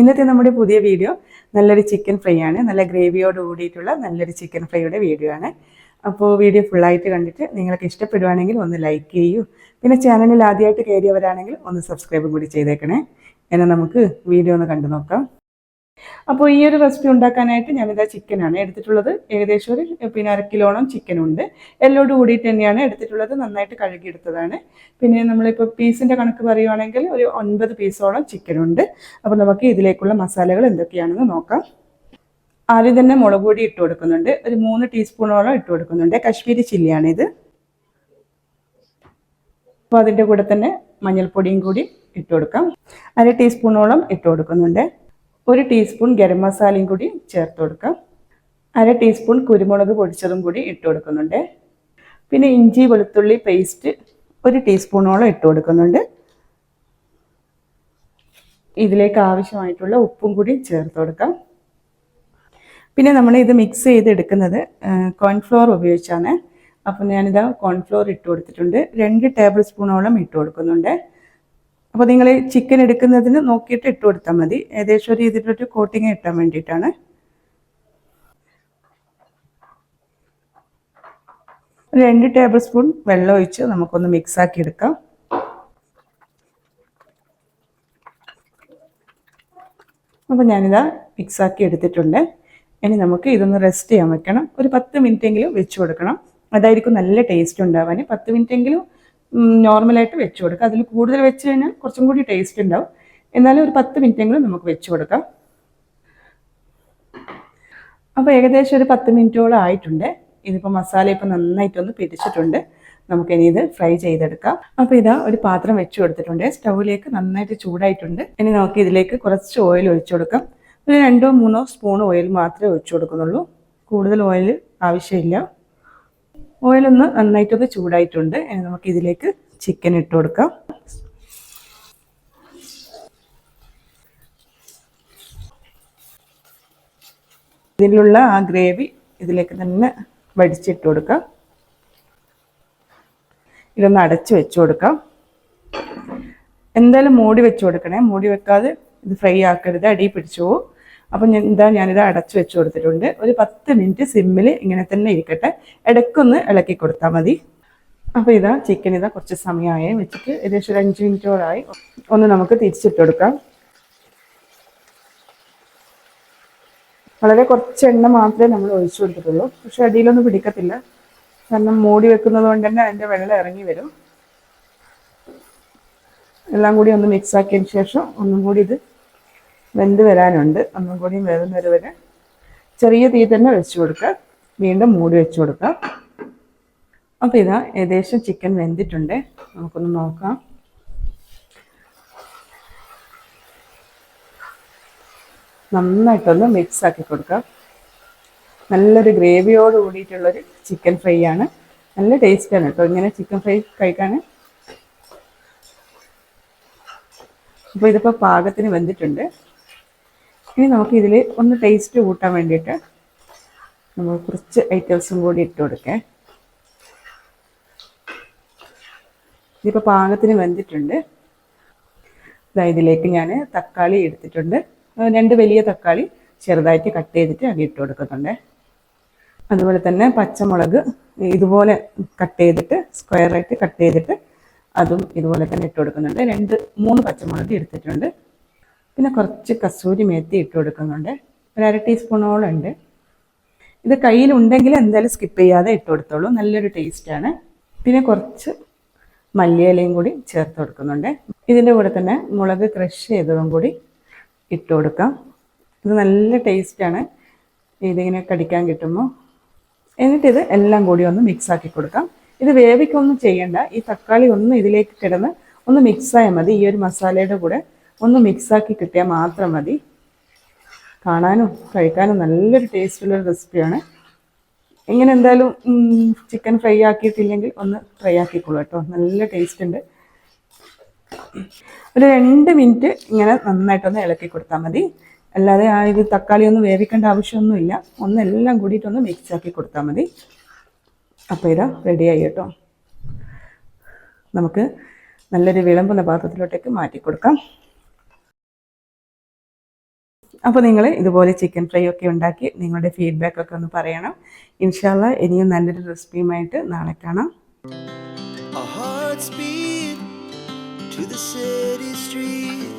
ഇന്നത്തെ നമ്മുടെ പുതിയ വീഡിയോ നല്ലൊരു ചിക്കൻ ഫ്രൈ ആണ്. നല്ല ഗ്രേവിയോട് കൂടിയിട്ടുള്ള നല്ലൊരു ചിക്കൻ ഫ്രൈയുടെ വീഡിയോ ആണ്. അപ്പോൾ വീഡിയോ ഫുള്ളായിട്ട് കണ്ടിട്ട് നിങ്ങൾക്ക് ഇഷ്ടപ്പെടുവാണെങ്കിൽ ഒന്ന് ലൈക്ക് ചെയ്യൂ. പിന്നെ ചാനലിൽ ആദ്യമായിട്ട് കയറിയവരാണെങ്കിൽ ഒന്ന് സബ്സ്ക്രൈബും കൂടി ചെയ്തേക്കണേ. എന്നാൽ നമുക്ക് വീഡിയോ ഒന്ന് കണ്ടു നോക്കാം. അപ്പോൾ ഈ ഒരു റെസിപ്പി ഉണ്ടാക്കാനായിട്ട് ഞാനിതാ ചിക്കനാണ് എടുത്തിട്ടുള്ളത്. ഏകദേശം ഒരു പിന്നെ അര കിലോളം ചിക്കനുണ്ട് എല്ലോട് കൂടിയിട്ട് തന്നെയാണ് എടുത്തിട്ടുള്ളത്. നന്നായിട്ട് കഴുകിയെടുത്തതാണ്. പിന്നെ നമ്മളിപ്പോൾ പീസിന്റെ കണക്ക് പറയുവാണെങ്കിൽ ഒരു ഒൻപത് പീസോളം ചിക്കനുണ്ട് അപ്പോൾ നമുക്ക് ഇതിലേക്കുള്ള മസാലകൾ എന്തൊക്കെയാണെന്ന് നോക്കാം. ആദ്യം തന്നെ മുളക് പൊടി ഇട്ട് കൊടുക്കുന്നുണ്ട്. ഒരു മൂന്ന് ടീസ്പൂണോളം ഇട്ട് കൊടുക്കുന്നുണ്ട്. കശ്മീരി ചില്ലിയാണിത് അപ്പോൾ അതിന്റെ കൂടെ തന്നെ മഞ്ഞൾപ്പൊടിയും കൂടി ഇട്ട് കൊടുക്കാം. അര ടീസ്പൂണോളം ഇട്ട് കൊടുക്കുന്നുണ്ട്. ഒരു ടീസ്പൂൺ ഗരം മസാലയും കൂടി ചേർത്ത് കൊടുക്കാം. അര ടീസ്പൂൺ കുരുമുളക് പൊടിച്ചതും കൂടി ഇട്ട് കൊടുക്കുന്നുണ്ട്. പിന്നെ ഇഞ്ചി വെളുത്തുള്ളി പേസ്റ്റ് ഒരു ടീസ്പൂണോളം ഇട്ട് കൊടുക്കുന്നുണ്ട്. ഇതിലേക്ക് ആവശ്യമായിട്ടുള്ള ഉപ്പും കൂടി ചേർത്ത് കൊടുക്കാം. പിന്നെ നമ്മൾ ഇത് മിക്സ് ചെയ്ത് എടുക്കുന്നത് കോൺഫ്ലോർ ഉപയോഗിച്ചാണ്. അപ്പം ഞാനിത് കോൺഫ്ലോർ ഇട്ട് കൊടുത്തിട്ടുണ്ട്. രണ്ട് ടേബിൾ സ്പൂണോളം ഇട്ട് കൊടുക്കുന്നുണ്ട്. അപ്പോൾ നിങ്ങൾ ചിക്കൻ എടുക്കുന്നതിന് നോക്കിയിട്ട് ഇട്ട് കൊടുത്താൽ മതി. ഏകദേശം ഒരു ഇതിലൊരു കോട്ടിങ് ഇട്ടാൻ വേണ്ടിയിട്ടാണ്. രണ്ട് ടേബിൾ സ്പൂൺ വെള്ളം ഒഴിച്ച് നമുക്കൊന്ന് മിക്സ് ആക്കി എടുക്കാം. അപ്പോൾ ഞാനിതാ മിക്സ് ആക്കി എടുത്തിട്ടുണ്ട്. ഇനി നമുക്ക് ഇതൊന്ന് റെസ്റ്റ് ചെയ്യാൻ വെക്കണം. ഒരു പത്ത് മിനിറ്റെങ്കിലും വെച്ച് കൊടുക്കണം. അതായിരിക്കും നല്ല ടേസ്റ്റ് ഉണ്ടാവാൻ പത്ത് മിനിറ്റെങ്കിലും നോർമലായിട്ട് വെച്ച് കൊടുക്കുക അതിൽ കൂടുതൽ വെച്ച് കഴിഞ്ഞാൽ കുറച്ചും കൂടി ടേസ്റ്റ് ഉണ്ടാവും. എന്നാലും ഒരു പത്ത് മിനിറ്റെങ്കിലും നമുക്ക് വെച്ച് കൊടുക്കാം. അപ്പോൾ ഏകദേശം ഒരു പത്ത് മിനിറ്റോളം ആയിട്ടുണ്ട്. ഇതിപ്പോൾ മസാല ഇപ്പോൾ നന്നായിട്ടൊന്ന് പിടിച്ചിട്ടുണ്ട്. നമുക്കിനി ഇത് ഫ്രൈ ചെയ്തെടുക്കാം. അപ്പോൾ ഇതാ ഒരു പാത്രം വെച്ച് കൊടുത്തിട്ടുണ്ട്. സ്റ്റൗവിലേക്ക് നന്നായിട്ട് ചൂടായിട്ടുണ്ട്. ഇനി നമുക്ക് ഇതിലേക്ക് കുറച്ച് ഓയിൽ ഒഴിച്ചു കൊടുക്കാം. ഒരു രണ്ടോ മൂന്നോ സ്പൂൺ ഓയിൽ മാത്രമേ ഒഴിച്ചു കൊടുക്കുന്നുള്ളൂ. കൂടുതൽ ഓയിൽ ആവശ്യമില്ല. ഓയിലൊന്ന് നന്നായിട്ടൊന്ന് ചൂടായിട്ടുണ്ട്. നമുക്ക് ഇതിലേക്ക് ചിക്കൻ ഇട്ട് കൊടുക്കാം. ഇതിലുള്ള ആ ഗ്രേവി ഇതിലേക്ക് തന്നെ വടിച്ചിട്ട് കൊടുക്കാം. ഇതൊന്ന് അടച്ചു വെച്ച് കൊടുക്കാം. എന്തായാലും മൂടി വെച്ച് കൊടുക്കണേ. മൂടി വെക്കാതെ ഇത് ഫ്രൈ ആക്കരുത്. അടി പിടിച്ചു പോകും അപ്പം ഞാൻ എന്താ ഞാനിത് അടച്ചു വെച്ച് കൊടുത്തിട്ടുണ്ട്. ഒരു പത്ത് മിനിറ്റ് സിമ്മിൽ ഇങ്ങനെ തന്നെ ഇരിക്കട്ടെ. ഇടയ്ക്കൊന്ന് ഇളക്കി കൊടുത്താൽ മതി. അപ്പോൾ ഇതാ ചിക്കൻ ഇതാ കുറച്ച് സമയമായി വെച്ചിട്ട് ഏകദേശം ഒരു അഞ്ച് മിനിറ്റോളായി. ഒന്ന് നമുക്ക് തിരിച്ചിട്ട് കൊടുക്കാം. വളരെ കുറച്ച് എണ്ണ മാത്രമേ നമ്മൾ ഒഴിച്ചു കൊടുത്തിട്ടുള്ളൂ. പക്ഷെ അടിയിലൊന്നും പിടിക്കത്തില്ല. കാരണം മൂടി വെക്കുന്നത് കൊണ്ട് തന്നെ അതിന്റെ വെള്ളം ഇറങ്ങി വരും. എല്ലാം കൂടി ഒന്ന് മിക്സ് ആക്കിയതിന് ശേഷം ഒന്നും കൂടി ഇത് വെന്ത് വരാനുണ്ട്. ഒന്നും കൂടി വേവുന്നത് വരെ ചെറിയ തീ തന്നെ വെച്ച് കൊടുക്കുക. വീണ്ടും മൂടി വെച്ച് കൊടുക്കുക. അപ്പോൾ ഇതാ ഏകദേശം ചിക്കൻ വെന്തിട്ടുണ്ട്. നമുക്കൊന്ന് നോക്കാം. നന്നായിട്ടൊന്ന് മിക്സ് ആക്കി കൊടുക്കാം. നല്ലൊരു ഗ്രേവിയോട് കൂടിയിട്ടുള്ളൊരു ചിക്കൻ ഫ്രൈ ആണ്. നല്ല ടേസ്റ്റാണ് കേട്ടോ. ഇങ്ങനെ ചിക്കൻ ഫ്രൈ കഴിക്കാൻ. അപ്പോൾ ഇതിപ്പോൾ പാകത്തിന് വെന്തിട്ടുണ്ട്. ഇനി നമുക്ക് ഇതിൽ ഒന്ന് ടേസ്റ്റ് കൂട്ടാൻ വേണ്ടിയിട്ട് നമ്മൾ കുറച്ച് ഐറ്റംസും കൂടി ഇട്ട് കൊടുക്കേ. ഇതിപ്പോൾ പാകത്തിന് വെന്തിട്ടുണ്ട്. ഇതിലേക്ക് ഞാൻ തക്കാളി എടുത്തിട്ടുണ്ട്. രണ്ട് വലിയ തക്കാളി ചെറുതായിട്ട് കട്ട് ചെയ്തിട്ട് അത് ഇട്ട് കൊടുക്കുന്നുണ്ട്. അതുപോലെ തന്നെ പച്ചമുളക് ഇതുപോലെ കട്ട് ചെയ്തിട്ട് സ്ക്വയറായിട്ട് കട്ട് ചെയ്തിട്ട് അതും ഇതുപോലെ തന്നെ ഇട്ട് കൊടുക്കുന്നുണ്ട്. രണ്ട് മൂന്ന് പച്ചമുളക് എടുത്തിട്ടുണ്ട്. പിന്നെ കുറച്ച് കസൂരി മേത്തി ഇട്ട് കൊടുക്കുന്നുണ്ട്. ഒരു അര ടീസ്പൂണോളം ഉണ്ട്. ഇത് കയ്യിലുണ്ടെങ്കിൽ എന്തായാലും സ്കിപ്പ് ചെയ്യാതെ ഇട്ട് കൊടുത്തോളൂ. നല്ലൊരു ടേസ്റ്റാണ് പിന്നെ കുറച്ച് മല്ലിയിലയും കൂടി ചേർത്ത് കൊടുക്കുന്നുണ്ട്. ഇതിന്റെ കൂടെ തന്നെ മുളക് ക്രഷ് ചെയ്തതും കൂടി ഇട്ട് കൊടുക്കാം. ഇത് നല്ല ടേസ്റ്റാണ് ഇതിങ്ങനെ കടിക്കാൻ കിട്ടുമ്പോൾ എന്നിട്ടിത് എല്ലാം കൂടി ഒന്ന് മിക്സാക്കി കൊടുക്കാം. ഇത് വേവിക്കൊന്നും ചെയ്യണ്ട. ഈ തക്കാളി ഒന്ന് ഇതിലേക്ക് കിടന്ന് ഒന്ന് മിക്സായാൽ മതി. ഈ ഒരു മസാലയുടെ കൂടെ ഒന്ന് മിക്സാക്കി കിട്ടിയാൽ മാത്രം മതി. കാണാനും കഴിക്കാനും നല്ലൊരു ടേസ്റ്റുള്ള റെസിപ്പിയാണ് ഇങ്ങനെ എന്തായാലും ചിക്കൻ ഫ്രൈ ആക്കിയിട്ടില്ലെങ്കിൽ ഒന്ന് ഫ്രൈ ആക്കിക്കോളൂ കേട്ടോ. നല്ല ടേസ്റ്റ് ഉണ്ട്. ഒരു രണ്ട് മിനിറ്റ് ഇങ്ങനെ നന്നായിട്ടൊന്ന് ഇളക്കി കൊടുത്താൽ മതി. അല്ലാതെ ആ ഇത് തക്കാളി ഒന്നും വേവിക്കേണ്ട ആവശ്യമൊന്നുമില്ല. ഒന്നെല്ലാം കൂടിയിട്ടൊന്ന് മിക്സ് ആക്കി കൊടുത്താൽ മതി. അപ്പോൾ ഇതാ റെഡിയായി കേട്ടോ. നമുക്ക് നല്ലൊരു വിളമ്പുന്ന പാത്രത്തിലോട്ടേക്ക് മാറ്റി കൊടുക്കാം. അപ്പോൾ നിങ്ങൾ ഇതുപോലെ ചിക്കൻ ഫ്രൈ ഒക്കെ ഉണ്ടാക്കി നിങ്ങളുടെ ഫീഡ്ബാക്ക് ഒക്കെ ഒന്ന് പറയണം ഇൻഷാല്ല ഇനിയും നല്ലൊരു റെസിപ്പിയുമായിട്ട് നാളെ കാണാം to the city streets.